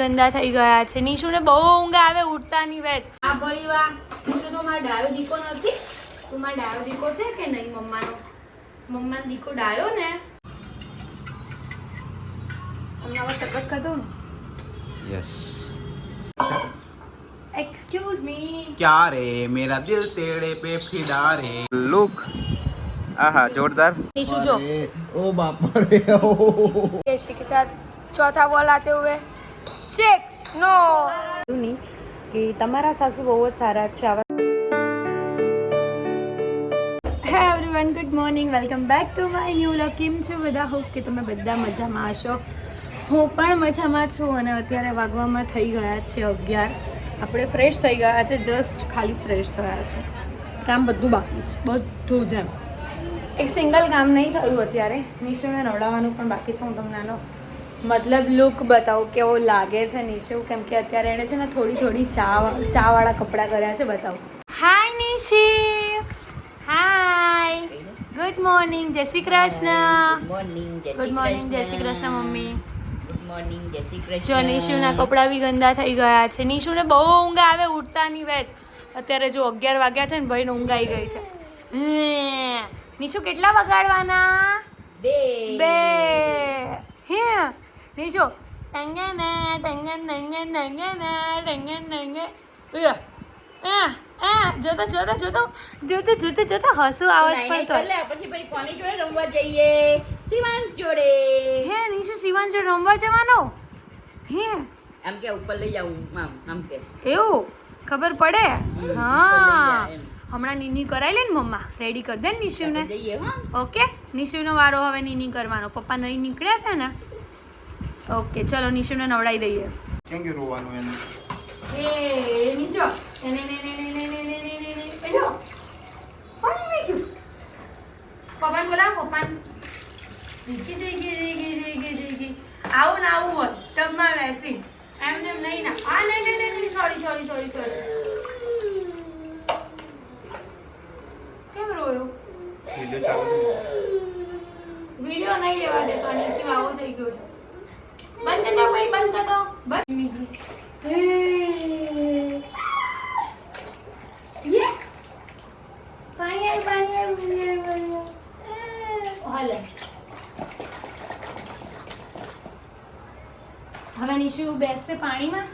ગંદા થઈ ગયા છે. નિશુને બહુ ઊંઘ આવે ઉઠતા ની વેત. આ ભાઈ વાહ. નિશુ તો મારો ડાયો દીકો નથી. તું મારો ડાયો દીકો છે કે નહીં મમ્માનો? મમ્માનો દીકો ડાયો ને. તમને હવે શરબત ખાધો ને? યસ એક્સક્યુઝ મી ક્યા રે? મેરા દિલ તેડે પે ફિદા રે. લુક આહા જોરદાર. નિશુ જો. ઓ બાપા રે ઓ. કે સાથ ચોથા બોલ આતે હુએ. સિક્સ નો કે તમારા સાસુ બહુ જ સારા છે આવા hey everyone good morning welcome back to my new love કેમ છો બધા? હોપ કે તમે બધા મજામાં હશો. હું પણ મજામાં છું અને અત્યારે વાગવામાં થઈ ગયા છે અગિયાર. આપણે ફ્રેશ થઈ ગયા છે જસ્ટ ખાલી ફ્રેશ થયા છે. કામ બધું બાકી છે, બધું જ એમ. એક સિંગલ કામ નહીં થયું અત્યારે. નિશોને નવડાવવાનું પણ બાકી છે, હું તમને આનો મતલબ લુક બતાવો કેવો લાગે છે નિશુ? કેમ કે અત્યારે એણે છે ને થોડી થોડી ચા ચાવાળા કપડાં કર્યા છે બતાવો. Hi Nishi. Hi good morning જય શ્રી કૃષ્ણ. ગુડ મોર્નિંગ જય Shri Krishna. Mummy. Good morning જય શ્રી કૃષ્ણ. જો નિશુના કપડાં બી ગંદા થઈ ગયા છે. નિશુને બહુ ઊંઘ આવે ઉઠતા નહીં વેત. અત્યારે જો અગિયાર વાગ્યા છે ને ભાઈને ઊંઘ આવી ગઈ છે. નિશુ કેટલા વગાડવાના? બે. બે. હે. ટંગન ટંગન ટંગન ટંગન ઉયા. આ, આ, જોતો જોતો જોતો જોતો જોતો હસું પછી ભાઈ કોની જોડે રમવા જઈએ? શિવાંશ જોડે. હે નિશુ શિવાન જોડે રમવા જવાનો? હે. આમ કે ઉપર લઈ જાઉં આમ આમ કે. એવું? ખબર પડે? હા. હમણાં નીની કરાવી લે ને મમ્મા. રેડી કરી દે ને નિશુને. ઓકે? નિશુનો વારો હવે નીની કરવાનો. પપ્પા નહીં નીકળ્યા છે ને? ઓકે ચલો નિશુને નવડાવી દઈએ કેમ કે રોવાનું એને એ નિશો એને ને ને ને ને ને ને ને ને ને પેલો પાણી નાખ્યું પપ્પાને બોલાવો પપ્પાને જઈ ગઈ જઈ ગઈ જઈ આવું ના આવું હોય ટબમાં બેસી એમને એમ નહીં ના આ નહીં નહીં નહીં સોરી સોરી સોરી સોરી કેમ રોયો વિડિયો ચાલુ વિડિયો નહીં લેવા દે તો નિશી આવો થઈ ગયો છે બંધ કરો ભાઈ, બંધ કરો હવે નિશુ બેસશે પાણીમાં?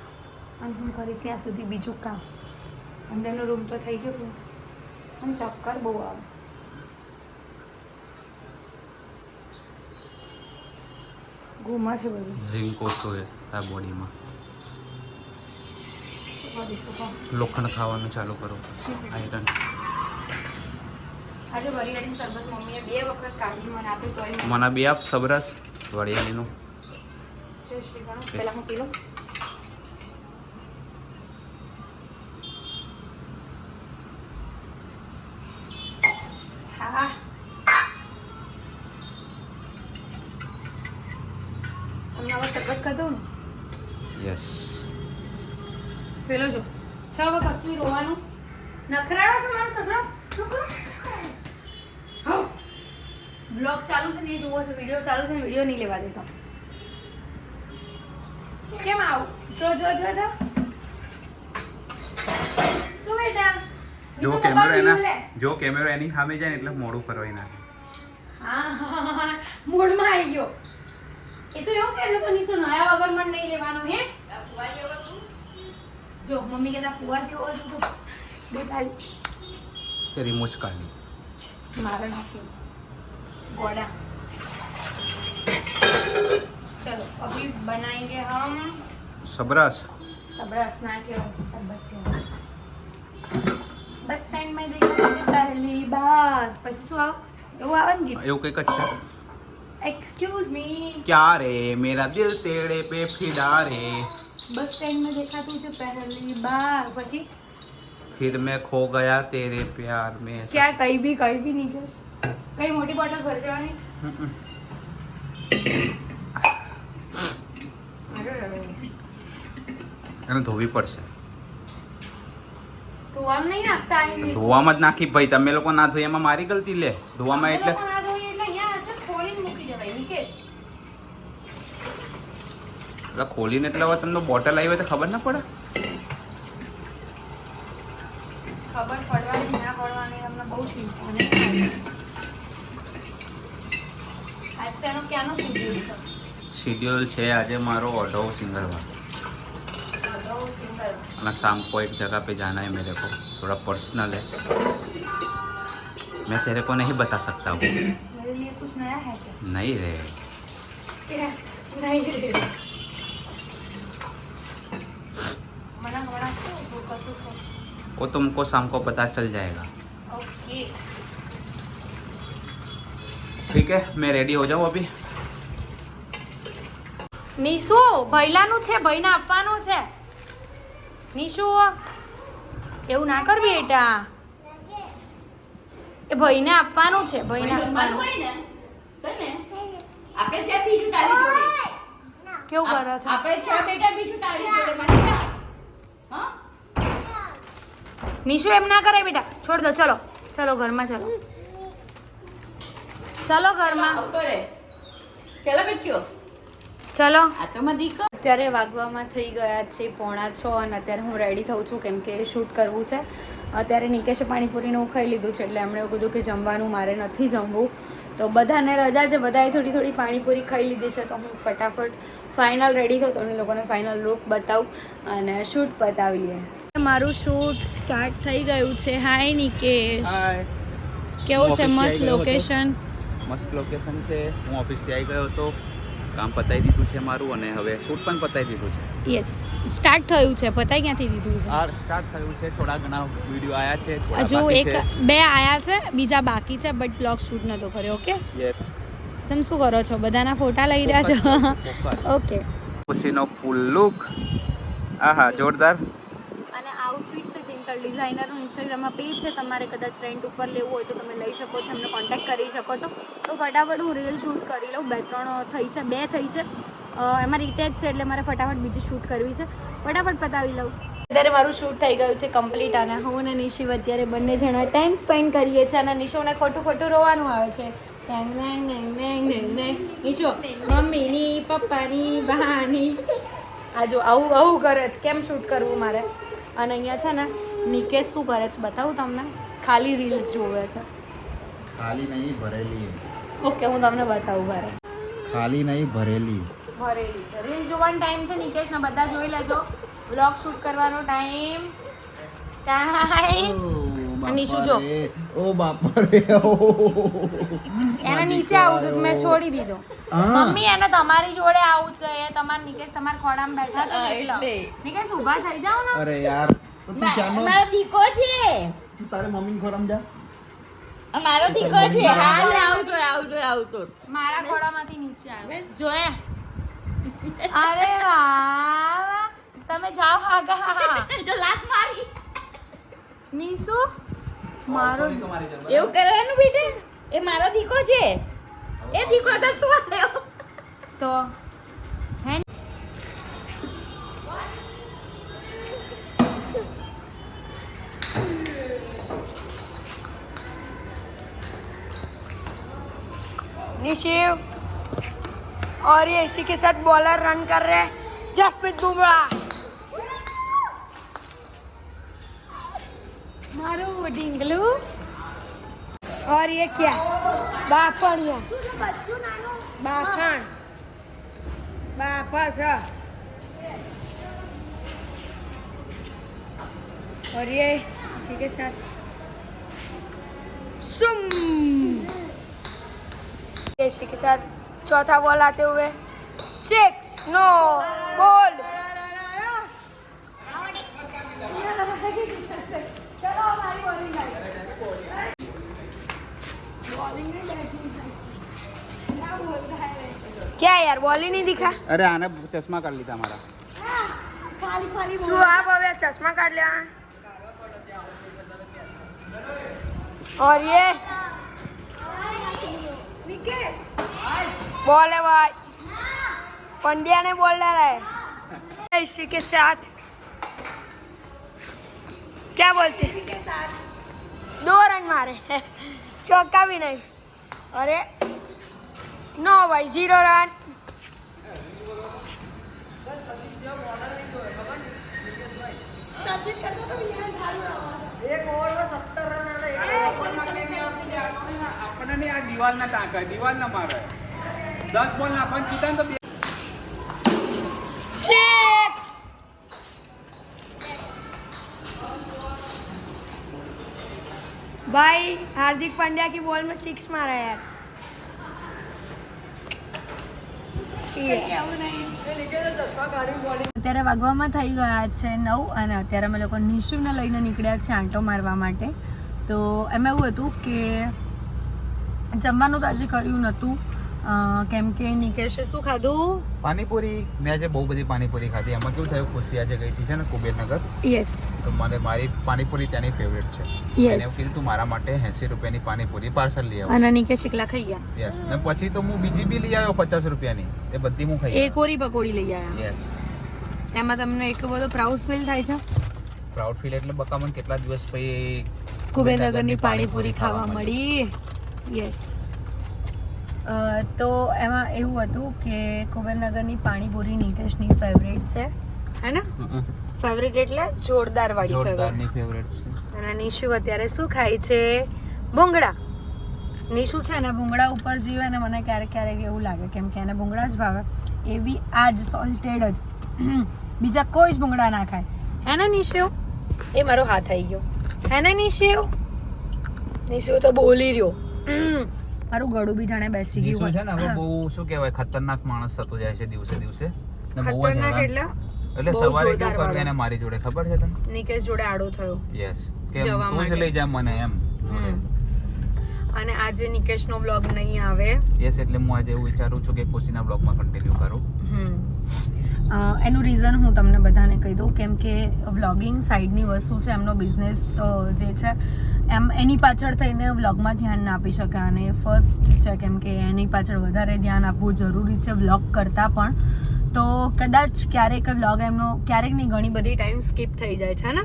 અને હું કરીશ ત્યાં સુધી બીજું કામ. અંદરનો રૂમ તો થઈ ગયો હતો આમ ચક્કર બહુ આવે. ગુમા છે બધું. ઝીંક ઓછો છે તારા બોડીમાં. લોખંડ ખાવાનું ચાલુ કરો. આયરન મને બે આપ સબરસ. વરિયાળીનું. પેલા હું પી યસ પેલો જો. છ હવે કશું રોવાનું. નખરાડો છે મારો છોકરો? છોકરો? બ્લોગ ચાલુ છે ને એ જોવો છે વીડિયો ચાલુ છે ને વીડિયો નહીં લેવા દેતા. કેમ આવું? જો જો જો જો. શું બેટા? જો કેમેરો એના જો કેમેરો એની સામે જાય ને એટલે મોડું ફરવાઈ નાખે હા મૂડમાં આવી ગયો. એ તો એવું કે લોકો નિશુ નયા વગર મને નહીં લેવાનો હે જો મમ્મી કહેતા ફુવા જેવો હતો તો બે ખાલી તેરી મૂછ કાઢી મારે નાખ્યું गोड़ा चलो अभी बनाएंगे हम સબરસ सबरस ना के शरबत के बस स्टैंड में देखा मुझे पहली बार પછી શું આવ એવું આવે ને ગીત એવું કંઈક જ છે एक्सक्यूज मी क्या રે મેરા દિલ તેરે પે ફિદા રે बस स्टैंड में देखा तुझे पहली बार પછી फिर मैं खो गया तेरे प्यार में क्या कहीं भी कहीं भी नहीं गए કઈ મોટી બોટલ ભર જવાની છે અરે અરે. એને ધોવી પડશે તું આમ નહીં નાખતા અહીં મીઠું. ધોવામાં જ નાખી ભાઈ તમે લોકો ના ધોઈ એમાં મારી ગલતી લે ધોવામાં અમે એટલે એટલે અહીંયા છે, ખોલીને મૂકી દેવાય, નિકેશ. એટલે ખોલીને એટલે હવે તમને બોટલ આવી હોય તો ખબર ના પડે ખબર પડવાની ના પડવાની તમને બહુ ચિંતા ને આજ તેનો ક્યાંનો શેડ્યુલ છે शेड्यूल છે આજે મારો ऑटो सिंगर का બહુ સિંગલ और शाम को एक जगह पे जाना है मेरे को थोड़ा पर्सनल है मैं तेरे को नहीं बता सकता हूँ मेरे लिए कुछ नया है क्या नहीं रे क्या नहीं रे वो तुमको शाम को पता चल जाएगा ओके ठीक है मैं रेडी हो जाऊँ अभी નિશુ ભૈલાનું છે ભૈને આપવાનું છે નિશુ એવું ના કર બેટા એ ભાઈને આપવાનું છે ભાઈને જમવાનું આપવાનું હોય ને તો ને આપણે છે બીજું તારી જોડે કેવું કરો છો આપણે છે બેટા બીજું તારી જોડે મને ના હા નિશુ એમ ના કરે બેટા. છોડ દો ચલો. ચલો ઘરમાં ચલો. ચલો ઘરમાં. ચલો આ તો અત્યારે વાગવામાં થઈ ગયા છે પોણા છ અને અત્યારે હું રેડી થઉં છું કેમ કે શૂટ કરવું છે. અત્યારે નિકેશે પાણીપુરીનું ખાઈ લીધું છે એટલે એમણે એવું કીધું કે જમવાનું મારે નથી જમવું. તો બધાને રજા છે બધાએ થોડી થોડી પાણીપુરી ખાઈ લીધી છે. તો હું ફટાફટ ફાઇનલ રેડી થઉં તો એ લોકોને ફાઇનલ લુક બતાવું અને શૂટ બતાવીએ. મારું શૂટ સ્ટાર્ટ થઈ ગયું છે. હાય નિકેશ. હાય કેવું છે? મસ્ત. લોકેશન મસ્ત લોકેશન છે. હું ઓફિસથી આવી ગયો હતો. કામ પતાવી દીધું છે મારું અને હવે શૂટ પણ પતાવી દીધું છે. યસ સ્ટાર્ટ થયું છે. પતાઈ ક્યાંથી દીધું છે? આ સ્ટાર્ટ થયું છે. થોડા ઘણા વીડિયો આયા છે હજુ એક બે આયા છે બીજા બાકી છે બટ બ્લોગ શૂટ નતો કર્યો ઓકે યસ તમે શું કરો છો? બધાના ફોટા લઈ રહ્યા છો? ઓકે ખુશીનો ફૂલ લુક આહા જોરદાર. ચિંતલ ડિઝાઇનરનું ઇન્સ્ટાગ્રામમાં પેજ છે. તમારે કદાચ રેન્ટ ઉપર લેવું હોય તો તમે લઈ શકો છો એમને કોન્ટેક્ટ કરી શકો છો. તો ફટાફટ હું રીલ શૂટ કરી લઉં. બે ત્રણ થઈ છે બે થઈ છે. એમાં રીટેચ છે એટલે મારે ફટાફટ બીજી શૂટ કરવી છે. ફટાફટ પતાવી લઉં. અત્યારે મારું શૂટ થઈ ગયું છે કમ્પ્લીટ અને હું અને નિશિવ અત્યારે બંને જણા ટાઈમ સ્પેન્ડ કરીએ છીએ અને નિશોને ખોટું ખોટું રોવાનું આવે છે. નેંગ નેંગ નેંગ નેંગ નેંગ નેંગ. નિશુ મમ્મીની પપ્પાની બહાની. આ જો આવું આવું કરે છે. કેમ શૂટ કરવું મારે? અને અહીંયા છે ને નિકેશ શું કરે છે? બતાવું તમને? ખાલી રીલ્સ જોવે છે. ખાલી નહીં ભરેલી ઓકે હું તમને બતાવું ઘરે. ખાલી નહીં ભરેલી. ભરેલી છે. રીલ્સ જોવાનો ટાઈમ છે નિકેશને બધા જોઈ લેજો. વ્લોગ શૂટ કરવાનો ટાઈમ ટાઈમ અને શું જો? ઓ બાપા રે ઓ નીચે આવું તો મેં છોડી દીધો. મમ્મી એને તમારી જોડે આવું છે એ તમાર નિકેશ તમારા ખોડામાં બેઠા છે એટલે. નિકેશ ઊભા થઈ જાઓ ને. અરે યાર તો તું મારો દીકો છે. તું તારે મમ્મીને ખોરામ જા. મારો દીકો છે. હા લે આવતો આવતો આવતો મારા ખોળામાંથી નીચે આવે. જોયા અરે વાહ. તમે જાઓ આગા જો લાત મારી. નીસુ મારો એવું કરવાનું બેટા? એ મારો દીકો છે. એ દીકો તો તું આવ્યો. તો હે शिव और ये इसी के साथ बॉलर रन कर रहे हैं जसप्रीत बुमराह मारो डिंगलू और ये क्या बापण है बापण बापस और ये इसी के साथ सुम ये इसी के साथ चौथा बॉल आते हुए सिक्स नो गोल्ड क्या यार बॉल ही नहीं दिखा અરે આને ચશ્મા કાઢી લીધા મારા શું આપ હવે ચશ્મા કાઢ લેવાના और ये બોલ હે ભાઈ पंड्या ने बोल रहा है इसी के साथ क्या बोलते दो रन मारे चौका भी नहीं अरे नो भाई जीरो रन एक ओवर में सत्तर रन નહીં આ દિવાલના ટાંકા દિવાલના મારે દસ બોલ નાખવાનું કીધા ને તો બે भाई हार्दिक पांड्या की बॉल में सिक्स मारा यार અત્યારે વાગવામાં થઈ ગયા છે નવ અને અત્યારે અમે લોકો નિશુને લઈને નીકળ્યા છે આંટો મારવા માટે તો એમાં એવું હતું કે જમવાનું તો આજે કર્યું નહોતું. કેમ કે નિકેશે શું ખાધું? પાણીપુરી. મેં આજે બહુ બધી પાણીપુરી ખાધી. એમાં કેવું થયું? ખુશી આજે ગઈ હતી છે ને કુબેરનગર. યસ તો મને મારી પાણીપુરી ત્યાંની ફેવરેટ છે. યસ એને કીધું તું મારા માટે એંસી રૂપિયાની પાણીપુરી પાર્સલ લઈ આવો. અને નિકેશ એકલા ખાઈ ગયા. યસ ને પછી તો હું બીજી બી લઈ આવ્યો પચાસ રૂપિયાની. એ બધી હું ખાઈ એક કોરી પકોડી લઈ આવ્યા. યસ એમાં તમને એટલો બધો પ્રાઉડ ફીલ થાય છે? પ્રાઉડ ફીલ એટલે બકામન કેટલા દિવસ પછી કુબેરનગરની પાણીપુરી ખાવા મળી. યસ તો એમાં એવું હતું કે કુબેરનગરની પાણીપુરી નીતેશની ફેવરેટ છે. હે ને ફેવરેટ એટલે જોરદાર વાળી ફેવરેટ જોરદારની ફેવરેટ છે. અને નિશુ અત્યારે શું ખાય છે? ભૂંગળા. નિશુ છે ને ભૂંગળા ઉપર જીવે ને મને ક્યારેક ક્યારેક એવું લાગે કેમ કે એને ભૂંગળા જ ભાવે. એ બી આ જ સોલ્ટેડ જ. બીજા કોઈ જ ભૂંગળા ના ખાય. હે ને નિશુ? એ મારો હાથ આવી ગયો. હે ને નિશુ? નિશુ તો બોલી રહ્યો. મારું ગળું બી જાણે બેસી ગયું છે ને હવે બહુ શું કહેવાય ખતરનાક માણસ થતો જાય છે દિવસે દિવસે. ખતરનાક એટલે એટલે સવારે કેવું કરવું એને મારી જોડે ખબર છે તને? નિકેશ જોડે આડો થયો. યસ કે તું જ લઈ જા મને એમ. અને આજે નિકેશનો બ્લોગ નહીં આવે. યસ એટલે હું આજે એવું વિચારું છું કે ખુશીના બ્લોગમાં કન્ટિન્યુ કરું. હમ. એનું રીઝન હું તમને બધાને કહી દઉં કેમ કે વ્લોગિંગ સાઈડની વસ્તુ છે એમનો બિઝનેસ જે છે એમ એની પાછળ થઈને વ્લોગમાં ધ્યાન ના આપી શકાય અને ફર્સ્ટ છે કેમ કે એની પાછળ વધારે ધ્યાન આપવું જરૂરી છે વ્લોગ કરતાં પણ. તો કદાચ ક્યારેક વ્લોગ એમનો ક્યારેક નહીં ઘણી બધી ટાઈમ સ્કીપ થઈ જાય છે ને?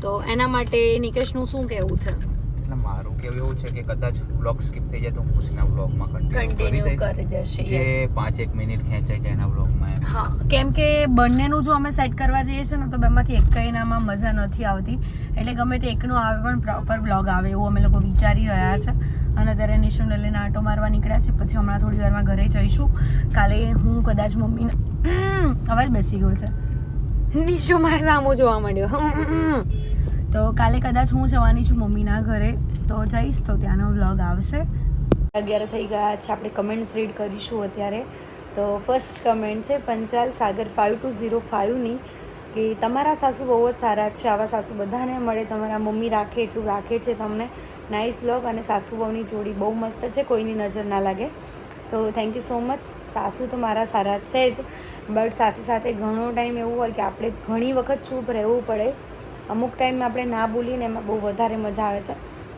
તો એના માટે નિકેશનું શું કહેવું છે? એટલે મારું કેવું એવું છે કે કદાચ બ્લોગ સ્કીપ થઈ જાય તો હું ખુશીના બ્લોગમાં કન્ટિન્યુ કરી દેશે જે પાંચ એક મિનિટ ખેંચાઈ જાય એના બ્લોગમાં હા કેમ કે બંનેનું જો અમે સેટ કરવા જઈએ છીએ ને તો બેમાંથી એક એનામાં મજા નથી આવતી. એટલે ગમે તે એકનું આવે પણ પ્રોપર બ્લોગ આવે એવું અમે લોકો વિચારી રહ્યા છે. અને અત્યારે નિશુને લઈને આંટો મારવા નીકળ્યા છે. પછી હમણાં થોડી વારમાં ઘરે જઈશું. કાલે હું કદાચ મમ્મીને અવાજ બેસી ગયો છે. નિશુ મારા સામું જોવા માંડ્યો. તો કાલે કદાચ હું જવાની છું મમ્મીના ઘરે. તો જઈશ તો ત્યાંનો વ્લોગ આવશે. અગિયાર થઈ ગયા છે, આપણે કમેન્ટ્સ રીડ કરીશું અત્યારે. તો ફર્સ્ટ કમેન્ટ છે, Panchal Sagar five two zero ફાઇવની કે તમારા સાસુ બહુ જ સારા છે, આવા સાસુ બધાને મળે, તમારા મમ્મી રાખે એટલું રાખે છે તમને. નાઇસ વ્લોગ અને સાસુ બહુની જોડી બહુ મસ્ત છે, કોઈની નજર ના લાગે. તો થેન્ક યુ સો મચ સાસુ તો મારા સારા છે જ. બટ સાથે સાથે ઘણો ટાઈમ એવું હોય કે આપણે ઘણી વખત ચૂપ રહેવું પડે. અમુક ટાઈમ આપણે ના બોલીએ ને એમાં બહુ વધારે મજા આવે છે.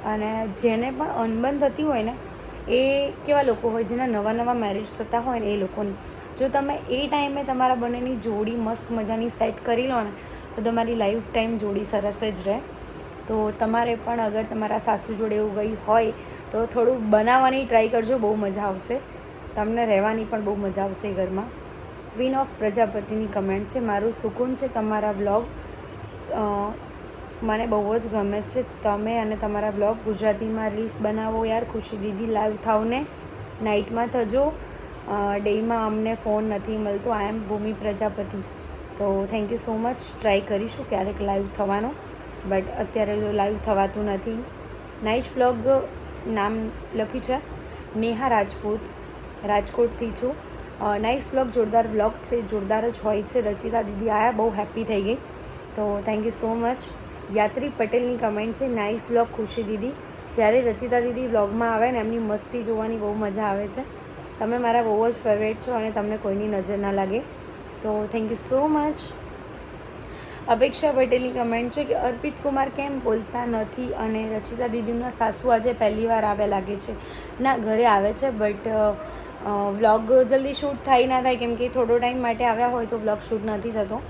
અને જેને પણ અનબન થતી હોય ને, એ કેવા લોકો હોય, જેના નવા નવા મેરેજ થતા હોય ને એ લોકોની. જો તમે એ ટાઈમે તમારા બંનેની જોડી મસ્ત મજાની સેટ કરી લો ને, તો તમારી લાઈફ ટાઈમ જોડી સરસ જ રહે. તો તમારે પણ અગર તમારા સાસુ જોડે એવું ગઈ હોય, તો થોડું બનાવવાની ટ્રાય કરજો, બહુ મજા આવશે. તમને રહેવાની પણ બહુ મજા આવશે ઘરમાં. ક્વીન ઓફ પ્રજાપતિની કમેન્ટ છે, મારું સુકૂન છે તમારા બ્લોગ મને બહુ જ ગમે છે. તમે અને તમારા બ્લોગ ગુજરાતીમાં રીલ્સ બનાવો યાર. ખુશી દીદી લાઈવ થાવ ને નાઇટમાં થજો ડેમાં અમને ફોન નથી મળતો. આઈ એમ ભૂમિ પ્રજાપતિ. તો thank you so much try કરીશું ક્યારેક લાઈવ થવાનો. બટ અત્યારે લાઈવ થવાતું નથી. નાઇટ વ્લોગ નામ લખ્યું છે. નેહા રાજપૂત. રાજકોટથી છું. નાઇસ વ્લોગ જોરદાર વ્લોગ છે. જોરદાર જ હોય છે. રચિતા દીદી આયા. બહુ હેપી થઈ ગઈ. તો થેન્ક યુ સો મચ યાત્રી પટેલની કમેન્ટ છે નાઇસ વ્લોગ ખુશી દીદી. જ્યારે રચિતા દીદી વ્લોગમાં આવે ને, એમની મસ્તી જોવાની બહુ મજા આવે છે. તમે મારા બહુ જ ફેવરેટ છો અને તમને કોઈની નજર ના લાગે. તો થેન્ક યુ સો મચ અપેક્ષા પટેલની કમેન્ટ છે કે, અર્પિત કુમાર કેમ બોલતા નથી અને રચિતા દીદીના સાસુ આજે પહેલી વાર આવે લાગે છે? ના, ઘરે આવે છે બટ વ્લોગ જલ્દી શૂટ થાય, ના થાય, કેમ કે થોડો ટાઈમ માટે આવ્યા હોય તો વ્લોગ શૂટ નથી થતો.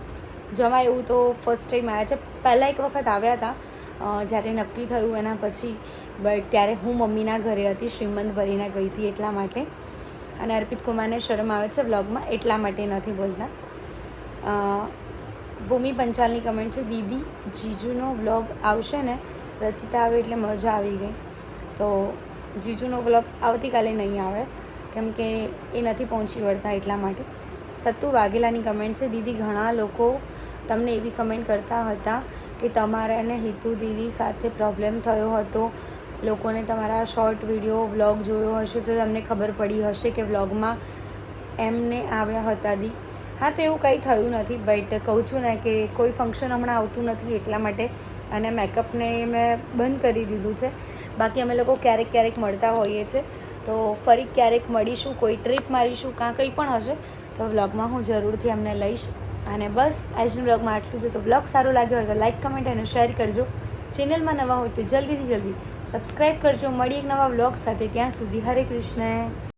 જવા એવું તો ફર્સ્ટ ટાઈમ આવ્યા છે. પહેલાં એક વખત આવ્યા હતા જ્યારે નક્કી થયું એના પછી. બટ ત્યારે હું મમ્મીના ઘરે હતી શ્રીમંત ભરીને ગઈ હતી એટલા માટે. અને અર્પિત કુમારને શરમ આવે છે વ્લોગમાં, એટલા માટે નથી બોલતા. ભૂમિ પંચાલની કમેન્ટ છે, દીદી, જીજુનો વ્લોગ આવશે ને? રચિતા આવે એટલે મજા આવી ગઈ. તો જીજુનો વ્લોગ આવતીકાલે નહીં આવે, કેમ કે એ નથી પહોંચી વળતા એટલા માટે. સત્તુ વાઘેલાની કમેન્ટ છે, દીદી, ઘણા લોકો તમને એવી કમેન્ટ કરતા હતા કે તમારાને હિતુ દીદી સાથે પ્રોબ્લેમ થયો હતો. લોકોને તમારા શોર્ટ વીડિયો વ્લોગ જોયો હશે તો તમને ખબર પડી હશે કે વ્લોગમાં એમને આવ્યા હતા દી. હા, તો એવું કંઈ થયું નથી બટ કહું છું ને કે કોઈ ફંક્શન હમણાં આવતું નથી એટલા માટે અને મેકઅપને મેં બંધ કરી દીધું છે. બાકી અમે લોકો ક્યારેક ક્યારેક મળતા હોઈએ છીએ તો ફરી ક્યારેક મળીશું, કોઈ ટ્રીપ મારીશું, કાં કંઈ પણ હશે તો વ્લોગમાં હું જરૂરથી અમને લઈશ. અને બસ આજના વ્લોગમાં આટલું છે તો બ્લોગ સારું લાગ્યો હોય તો લાઇક કમેન્ટ અને શેર કરજો. ચેનલમાં નવા હોય તો જલ્દીથી જલ્દી સબસ્ક્રાઈબ કરજો. મળી એક નવા બ્લોગ સાથે. ત્યાં સુધી હરે કૃષ્ણ.